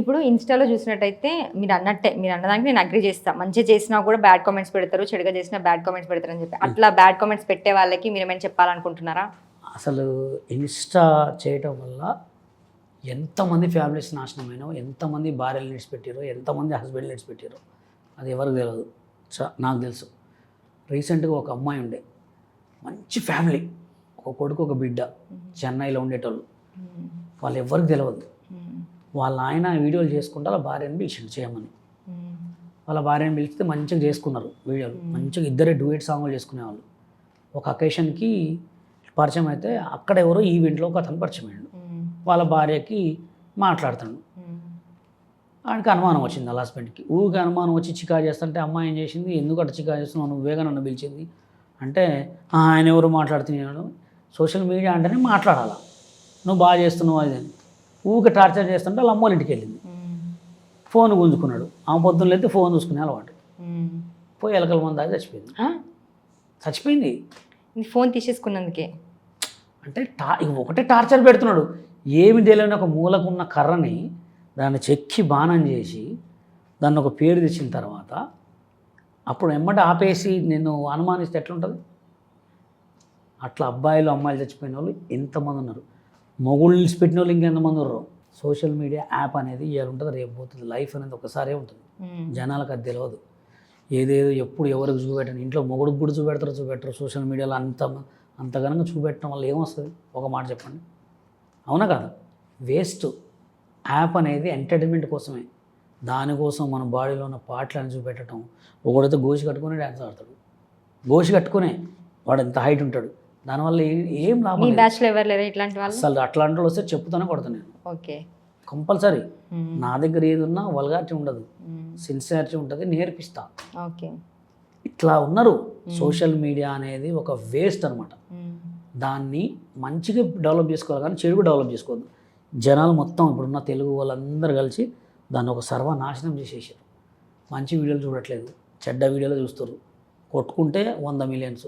ఇప్పుడు ఇన్స్టాలో చూసినట్టయితే మీరు అన్నట్టే మీరు అన్నదానికి నేను అగ్రి చేస్తా. మంచిగా చేసినా కూడా బ్యాడ్ కామెంట్స్ పెడతారు చెడుగా చేసినా బ్యాడ్ కామెంట్స్ పెడతారు అని చెప్పి. అట్లా బ్యాడ్ కామెంట్స్ పెట్టే వాళ్ళకి మీరు ఏమైనా చెప్పాలనుకుంటున్నారా? అసలు ఇన్స్టా చేయటం వల్ల ఎంతమంది ఫ్యామిలీస్ నాశనమైనో ఎంతమంది భార్యలు నిడిచిపెట్టారో ఎంతమంది హస్బెండ్లు నిడిచిపెట్టారో అది ఎవరికి తెలియదు నాకు తెలుసు. రీసెంట్గా ఒక అమ్మాయి ఉండే మంచి ఫ్యామిలీ ఒక కొడుకు ఒక బిడ్డ చెన్నైలో ఉండేటోళ్ళు. వాళ్ళు ఎవరికి తెలియదు వాళ్ళ ఆయన వీడియోలు చేసుకుంటే వాళ్ళ భార్యని పిలిచిండు చేయమని. వాళ్ళ భార్యని పిలిస్తే మంచిగా చేసుకున్నారు వీడియోలు. మంచిగా ఇద్దరే డూయట్ సాంగ్లు చేసుకునేవాళ్ళు. ఒక అకేషన్కి పరిచయం అయితే అక్కడ ఎవరో ఈవెంట్లో ఒక అతను పరిచయం అయ్యాడు. వాళ్ళ భార్యకి మాట్లాడుతాడు. ఆయనకి అనుమానం వచ్చింది వాళ్ళ హస్బెండ్కి ఊరికి అనుమానం వచ్చి చికా చేస్తుంటే అమ్మాయి ఏం చేసింది? ఎందుకు అట్లా చికా చేస్తున్నావు? నువ్వేగా నన్ను పిలిచింది. అంటే "ఆ, ఆయన ఎవరు మాట్లాడుతున్నాడు? సోషల్ మీడియా అంటేనే మాట్లాడాలా? నువ్వు బాగా చేస్తున్నావు అది. ఊరికి టార్చర్ చేస్తుంటే వాళ్ళ అమ్మోళ్ళ ఇంటికి వెళ్ళింది. ఫోన్ గుంజుకున్నాడు. ఆ పొద్దున్న అయితే ఫోన్ చూసుకునే అలవాటు. పోయి ఎలకల మంది చచ్చిపోయింది. చచ్చిపోయింది. ఫోన్ తీసేసుకున్నందుకే. అంటే టా ఒకటే టార్చర్ పెడుతున్నాడు. ఏమి తెలియని ఒక మూలకున్న కర్రని దాన్ని చెక్కి బాణం చేసి దాన్ని ఒక పేరు తెచ్చిన తర్వాత అప్పుడు ఎమ్మటి ఆపేసి నేను అనుమానిస్తే ఎట్లుంటుంది? అట్లా అబ్బాయిలు అమ్మాయిలు చచ్చిపోయిన వాళ్ళు ఎంతమంది ఉన్నారు? మొగుళ్ళు పెట్టిన వాళ్ళు ఇంకెంతమంది ఉన్నారు సోషల్ మీడియా యాప్ అనేది ఇవాళ ఉంటుంది రేపు పోతుంది. లైఫ్ అనేది ఒకసారే ఉంటుంది. జనాలకు అది తెలియదు ఏదేదో ఎప్పుడు ఎవరికి చూపెట్టండి ఇంట్లో మొగుడికి కూడా చూపెడతారు చూపెట్టరు. సోషల్ మీడియాలో అంత అంతగనంగా చూపెట్టడం వల్ల ఏమొస్తుంది? ఒక మాట చెప్పండి. అవునా కదా? వేస్ట్. యాప్ అనేది ఎంటర్టైన్మెంట్ కోసమే. దానికోసం మన బాడీలో ఉన్న పాటలను చూపెట్టడం. ఒకడైతే గోషి కట్టుకుని డ్యాన్స్ ఆడతాడు. గోషి కట్టుకునే వాడు ఎంత హైట్ ఉంటాడు? దానివల్ల ఏ- ఏం లాభం మీ లేదు. బ్యాచ్లో ఎవరు లేరా ఇట్లాంటి వాళ్ళు? అసలు అట్లాంటి వాళ్ళు వస్తే చెప్పుతూనే కొడతాను నేను. ఓకే. కంపల్సరీ. నా దగ్గర ఏది ఉన్నా వల్గారిటీ ఉండదు. సిన్సియారిటీ ఉంటుంది నేర్పిస్తా. ఓకే. ఇట్లా ఉన్నారు. సోషల్ మీడియా అనేది ఒక వేస్ట్ అనమాట దాన్ని మంచిగా డెవలప్ చేసుకోవాలి కానీ చెడుగా డెవలప్ చేసుకోవద్దు. జనాలు మొత్తం ఇప్పుడున్న తెలుగు వాళ్ళందరూ కలిసి దాన్ని ఒక సర్వనాశనం చేసేసారు. మంచి వీడియోలు చూడట్లేదు. చెడ్డ వీడియోలు చూస్తారు కొట్టుకుంటే వంద మిలియన్స్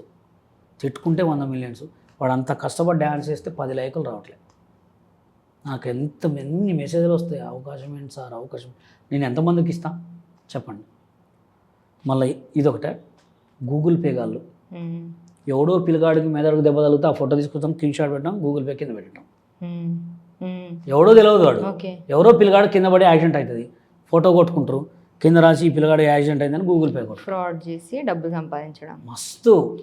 తిట్టుకుంటే వంద మిలియన్స్. వాడు అంత కష్టపడి డ్యాన్స్ చేస్తే పది లైకులు రావట్లేదు నాకు ఎంత ఎన్ని మెసేజ్లు వస్తాయి? అవకాశం ఏంటి సార్? అవకాశం నేను ఎంతమందికి ఇస్తా? చెప్పండి. మళ్ళీ ఇదొకటే. గూగుల్ పే గాళ్ళు ఎవడో పిల్లగాడికి మెదడుకు దెబ్బ తగిలితే ఆ ఫోటో తీసుకొస్తాం స్క్రీన్ షాట్ పెట్టడం గూగుల్ పే కింద పెట్టడం. ఎవడో తెలియదు వాడు. ఎవరో పిల్లగాడు కింద పడి యాక్సిడెంట్ అవుతుంది. ఫోటో కొట్టుకుంటారు. కింద రాసి ఈ పిల్లగాడు యాక్సిడెంట్ అయిందని గూగుల్ పే కొట్టు. ఫ్రాడ్ చేసి డబ్బులు సంపాదించడం. మస్తు.